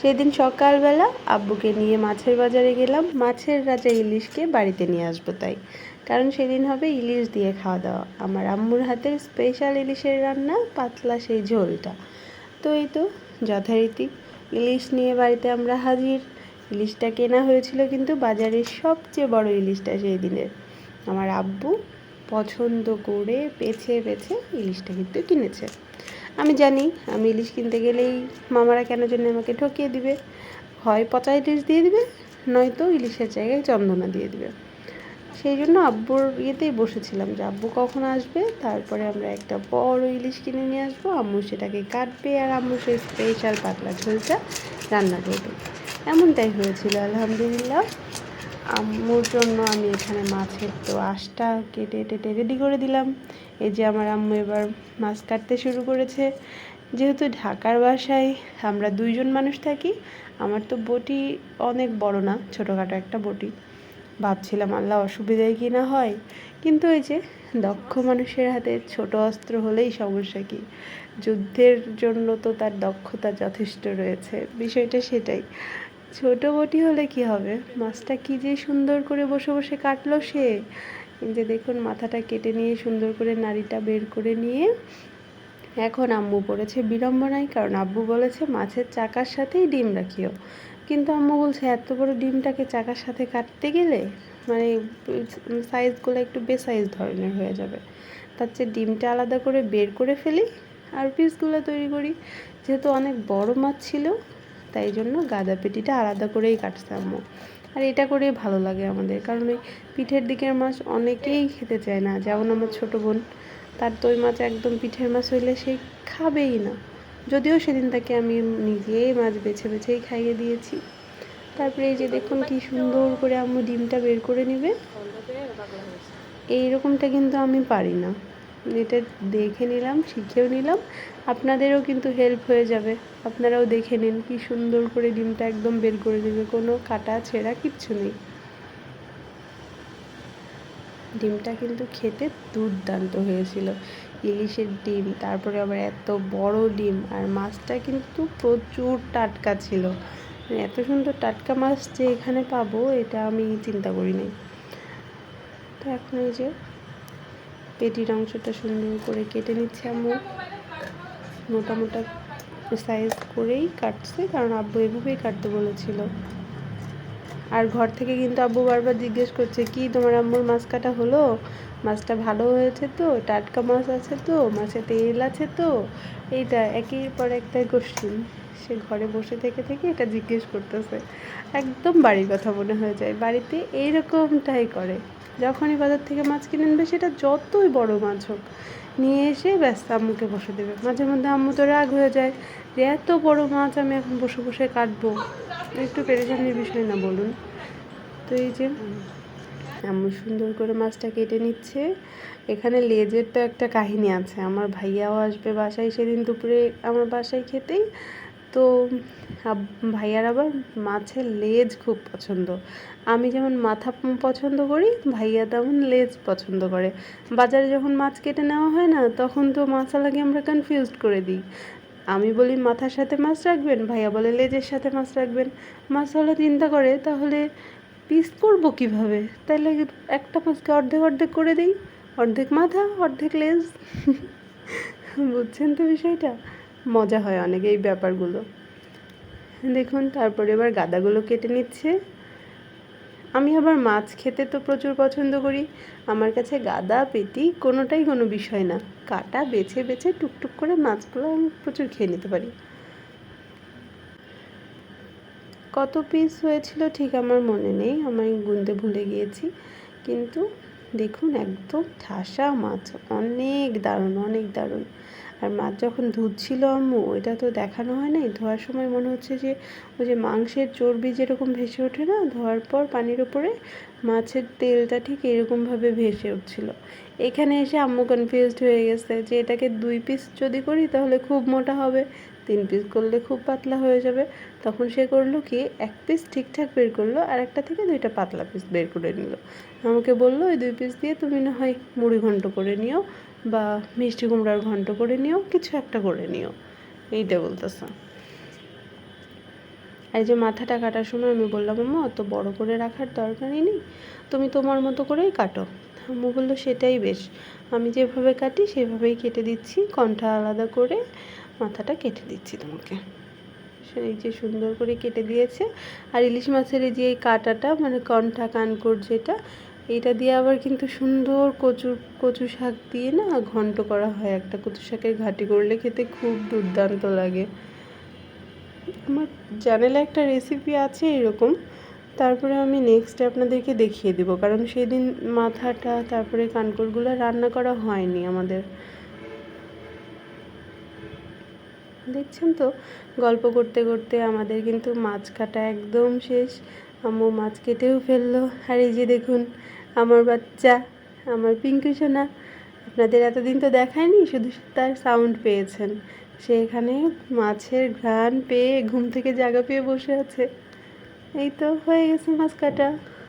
সেদিন সকালবেলা আব্বুকে নিয়ে মাছের বাজারে গেলাম। মাছের রাজা ইলিশকে বাড়িতে নিয়ে আসব তাই। কারণ সেদিন হবে ইলিশ দিয়ে খাওয়া দাওয়া। আমার আম্মুর হাতের স্পেশাল ইলিশের রান্না, পাতলা সেই ঝোলটা। তো এই তো যথারীতি ইলিশ নিয়ে বাড়িতে আমরা হাজির। ইলিশটা কেনা হয়েছিল কিন্তু বাজারের সবচেয়ে বড় ইলিশটা সেই দিনের আমার আব্বু পছন্দ করে বেছে বেছে ইলিশটা কিন্তু কিনেছে। আমি জানি, আমি ইলিশ কিনতে গেলেই মামারা কেন জন্য আমাকে ঠকিয়ে দিবে। হয় পচা ইলিশ দিয়ে দিবে, নয়তো ইলিশের জায়গায় চন্দনা দিয়ে দিবে। সেই জন্য আব্বুর ইয়েতেই বসেছিলাম যে আব্বু কখন আসবে, তারপরে আমরা একটা বড় ইলিশ কিনে নিয়ে আসব। আম্মু সেটাকে কাটবে আর আম্মু সেই স্পেশাল পাতলা ঝোলটা রান্না করবে এমনটাই হয়েছিল, আলহামদুলিল্লাহ। আম্মুর জন্য আমি এখানে মাছের তো আঁশটা কেটে টেটে রেডি করে দিলাম। এই যে আমার আম্মু এবার মাছ কাটতে শুরু করেছে। যেহেতু ঢাকার বাসায় আমরা দুইজন মানুষ থাকি, আমার তো বটি অনেক বড় না, ছোটোখাটো একটা বটি। ভাবছিলাম, আল্লাহ, অসুবিধায় কি না হয়? কিন্তু ওই যে দক্ষ মানুষের হাতে ছোট অস্ত্র হলেই সমস্যা কি? যুদ্ধের জন্য তো তার দক্ষতা যথেষ্ট রয়েছে। বিষয়টা সেটাই। ছোট বটি হলে কি হবে? মাছটা কি যে সুন্দর করে বসে বসে কাটলো সে? যে দেখুন, মাথাটা কেটে নিয়ে সুন্দর করে নাড়িটা বের করে নিয়ে এখন আম্মু পড়েছে বিড়ম্বনায়, কারণ আব্বু বলেছে মাছের চাকার সাথেই ডিম রাখিও। কিন্তু আম্মু বলছে, এত বড় ডিমটাকে চাকার সাথে কাটতে গেলে মানে সাইজগুলো একটু বেসাইজ ধরনের হয়ে যাবে। তার চেয়ে ডিমটা আলাদা করে বের করে ফেলি আর পিসগুলো তৈরি করি। যেহেতু অনেক বড় মাছ ছিল, তাই জন্য গাঁদা পেটিটা আলাদা করেই কাটছে আম্মু। আর এটা করেই ভালো লাগে আমাদের। কারণ ওই পিঠের দিকের মাছ অনেকেই খেতে চায় না। যেমন আমার ছোটো বোন, তার তো ওই মাছ একদম পিঠের মাছ হইলে সে খাবেই না। যদিও সেদিন তাকে আমি নিজেই মাছ বেছে বেছেই খাইয়ে দিয়েছি। তারপরে এই যে দেখুন কি সুন্দর করে আম্মু ডিমটা বের করে নেবে। এইরকমটা কিন্তু আমি পারি না। এটা দেখে নিলাম, শিখেও নিলাম। আপনাদেরও কিন্তু হেল্প হয়ে যাবে। আপনারাও দেখে নিন কি সুন্দর করে ডিমটা একদম বের করে দেবে। কোনো কাটা ছেঁড়া কিচ্ছু নেই। ডিমটা কিন্তু খেতে দুর্দান্ত হয়েছিল। ইলিশের ডিম, তারপরে আবার এত বড় ডিম, আর মাছটা কিন্তু প্রচুর টাটকা ছিল। এত সুন্দর টাটকা মাছ যে এখানে পাবো, এটা আমি চিন্তা করিনি। তো এখন এই যে পেটির অংশটা সুন্দর করে কেটে নিচ্ছে আম্মু। মোটা মোটা সাইজ করেই কাটছে, কারণ আব্বু এভাবেই কাটতে বলেছিল। আর ঘর থেকে কিন্তু আব্বু বারবার জিজ্ঞেস করছে, কি তোমার আম্মুর মাছ কাটা হলো? মাছটা ভালো হয়েছে তো? টাটকা মাছ আছে তো? মাছে তেল আছে তো? এইটা একের পর একটা কোশ্চিন সে ঘরে বসে থেকে থেকে এটা জিজ্ঞেস করতেছে। একদম বাড়ির কথা মনে হয়ে যায়। বাড়িতে এইরকমটাই করে। যখনই বাজার থেকে মাছ কিনে নেবে, সেটা যতই বড় মাছ হোক, নিয়ে এসে ব্যস্ত আম্মুকে বসে দেবে। মাঝে মধ্যে আম্মু তো রাগ হয়ে যায় যে, এত বড় মাছ আমি এখন বসে বসে কাটবো? একটু পেরেশানির বিষয় না বলুন। তো এই যে, আম্মু সুন্দর করে মাছটা কেটে নিচ্ছে। এখানে লেজের তো একটা কাহিনী আছে। আমার ভাইয়াও আসবে বাসায় সেদিন দুপুরে আমার বাসায় খেতেই। তো ভাইয়ার আবার মাছের লেজ খুব পছন্দ। আমি যেমন মাথা পছন্দ করি, ভাইয়া তেমন লেজ পছন্দ করে। বাজারে যখন মাছ কেটে নেওয়া হয় না, তখন তো মশালাকে আমরা কনফিউজড করে দিই। আমি বলি, মাথার সাথে মাছ রাখবেন? ভাইয়া বলে, লেজের সাথে মাছ রাখবেন। মশালা চিন্তা করে, তাহলে পিস করব কীভাবে? তাহলে একটা মাছকে অর্ধেক অর্ধেক করে দিই। অর্ধেক মাথা, অর্ধেক লেজ। বুঝছেন তো বিষয়টা? মজা হয় অনেক এই ব্যাপারগুলো। দেখুন, তারপরে এবার গাদাগুলো কেটে নিচ্ছে। আমি আবার মাছ খেতে তো প্রচুর পছন্দ করি। আমার কাছে গাদা, পেটি কোনোটাই কোনো বিষয় না। কাটা, বেছে বেছে, টুকটুক করে মাছগুলো আমি প্রচুর খেয়ে নিতে পারি। কত পিস হয়েছিল ঠিক আমার মনে নেই, আমি গুনতে ভুলে গিয়েছি। কিন্তু দেখুন, একদম ঠাসা মাছ, অনেক দারুণ অনেক দারুণ। আর মাছ যখন ধুচ্ছিল আম্মু, ওইটা তো দেখানো হয় নাই। ধোয়ার সময় মনে হচ্ছে যে, ওই যে মাংসের চর্বি যেরকম ভেসে ওঠে না, ধোয়ার পর পানির ওপরে মাছের তেলটা ঠিক এরকমভাবে ভেসে উঠছিল। এখানে এসে আম্মু কনফিউজড হয়ে গেছে যে, এটাকে দুই পিস যদি করি তাহলে খুব মোটা হবে, তিন পিস করলে খুব পাতলা হয়ে যাবে। তখন সে করল কি, এক পিস ঠিকঠাক বের করল আর একটা থেকে দুইটা পাতলা পিস বের করে নিল। আমাকে বলল, ওই দুই পিস দিয়ে তুমি না হয় মুড়ি ঘন্ট করে নিও বা মিষ্টি কুমড়ার ঘন্ট করে নিও, কিছু একটা করে নিও। এইটা বলতেছে। এই যে মাথাটা কাটার সময় আমি বললাম, আম্মা, অত বড় করে রাখার দরকারই নেই। তুমি তোমার মতো করেই কাটো। আম্মু বলল, সেটাই বেশ। আমি যেভাবে কাটি, সেভাবেই কেটে দিচ্ছি। কণ্ঠা আলাদা করে মাথাটা কেটে দিচ্ছি তোমাকে। সেই যে সুন্দর করে কেটে দিয়েছে। আর ইলিশ মাছের এই যে এই কাটাটা মানে কণ্ঠা কানকোর যেটা এটা দিয়ে আবার কিন্তু সুন্দর কচু কচু শাক দিয়ে না ঘন্ট করা হয়। একটা কচু শাকের ঘাটি করলে খেতে খুব দুর্দান্ত লাগে। আমার চ্যানেলে একটা রেসিপি আছে এরকম। তারপরে আমি নেক্সট আপনাদেরকে দেখিয়ে দেবো। কারণ সেদিন মাথাটা, তারপরে কানকরগুলো রান্না করা হয়নি আমাদের। দেখছেন তো? গল্প করতে করতে আমাদের কিন্তু মাছ কাটা একদম শেষ। আম্মু মাছ কেটেও ফেলল। আর এই যে দেখুন আমার বাচ্চা, আমার পিঙ্কু সোনা। আপনাদের এতদিন তো দেখায়নি, শুধু তার সাউন্ড পেয়েছেন। সে এখানে মাছের ঘ্রাণ পেয়ে ঘুম থেকে জাগা পেয়ে বসে আছে। এই তো হয়ে গেছে মাছ কাটা।